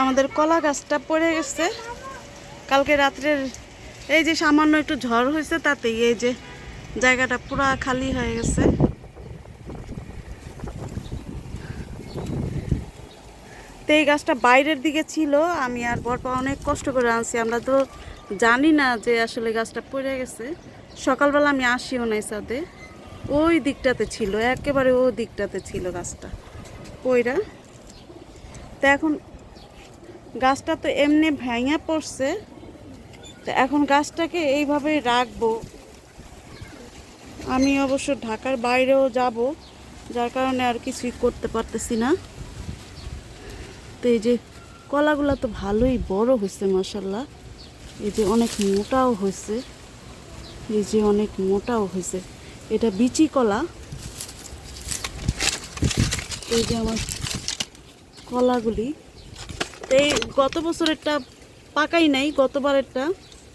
আমাদের কলা গাছটা পড়ে গেছে। কালকে রাত্রের এই যে সামান্য একটু ঝড় হয়েছে তাতেই এই যে জায়গাটা পুরা খালি হয়ে গেছে। তো এই গাছটা বাইরের দিকে ছিল, আমি আর বরপা অনেক কষ্ট করে আনছি। আমরা তো জানি না যে আসলে গাছটা পড়ে গেছে। সকালবেলা আমি আসিও নাই সাথে ওই দিকটাতে ছিল, একেবারে ওই দিকটাতে ছিল গাছটা। পইরা তো এখন গাছটা তো এমনি ভেঙে পড়ছে। তো এখন গাছটাকে এইভাবেই রাখব। আমি অবশ্য ঢাকার বাইরেও যাব, যার কারণে আর কিছুই করতে পারতেছি না। তো এই যে কলাগুলো তো ভালোই বড় হয়েছে মাসাল্লাহ এই যে অনেক মোটাও হয়েছে। এই যে অনেক মোটাও হয়েছে। এটা বিচি কলা। এই যে আমার কলাগুলি। তো এই গত বছরেরটা পাকাই নাই, গতবারেরটা।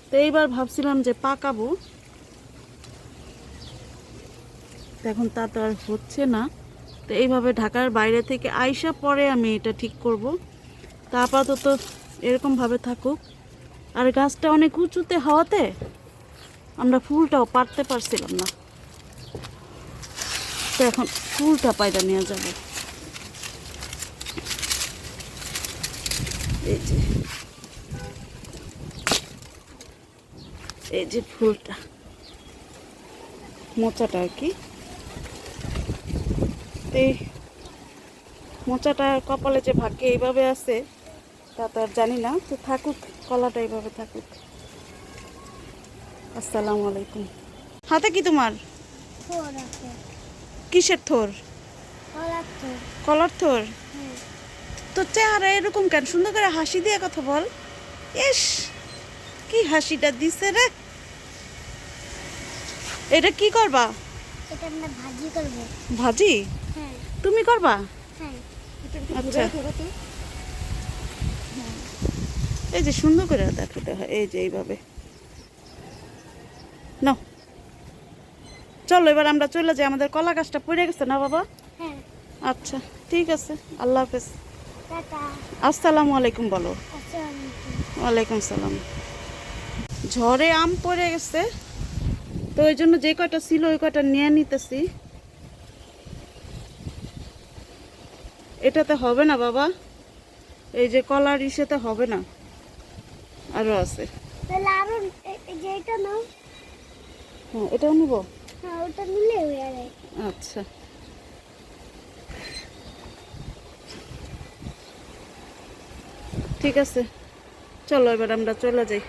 তো এইবার ভাবছিলাম যে পাকাবো। এখন তা তো আর হচ্ছে না। তো এইভাবে ঢাকার বাইরে থেকে আইসা পরে আমি এটা ঠিক করব। তা আপাতত এরকমভাবে থাকুক। আর গাছটা অনেক উঁচুতে হওয়াতে আমরা ফুলটাও পারতে পারছিলাম না। তো এখন ফুলটা পায়দা নেওয়া যাবে। এই যে। এই যে ফুলটা। মোচাটা আর কি? এই মোচাটা কপালে যে ভাগ্যে এইভাবে আছে তা তো আর জানি না। তো থাকুক কলাটা এইভাবে থাকুক। আসসালামু আলাইকুম। হাতে কি তোমার? থোর আছে। কিসের থোর? কলার থোর। কলার থোর হুম তো চেহারা এরকম কেন? সুন্দর করে হাসি দিয়ে কথা বল। ইস কি হাসিটা দিছে রে। এটা কি করবা? এটা আমরা ভাজি করব। ভাজি? হ্যাঁ। তুমি করবা? হ্যাঁ। আচ্ছা। এই যে সুন্দর করে দেখাতে হয় এই যে এইভাবে। না চলো এবার আমরা চলে যাই আমাদের কলা গাছটা পড়ে গেছে না বাবা? হ্যাঁ। আচ্ছা ঠিক আছে। আল্লাহ হাফেজ। আসসালামু আলাইকুম বলো। ওয়ালাইকুম সালাম। ঝড়ে আম পড়ে গেছে তো ওই জন্য যে কয়টা ছিল ওই কয়টা নিয়ে নিতেছি। এটাতে হবে না বাবা এই যে কলার ইসেতে হবে না আছে। আরও যে এটা হ্যাঁ নিব? হ্যাঁ আচ্ছা। ঠিক আছে। চলো এবার আমরা চলে যাই।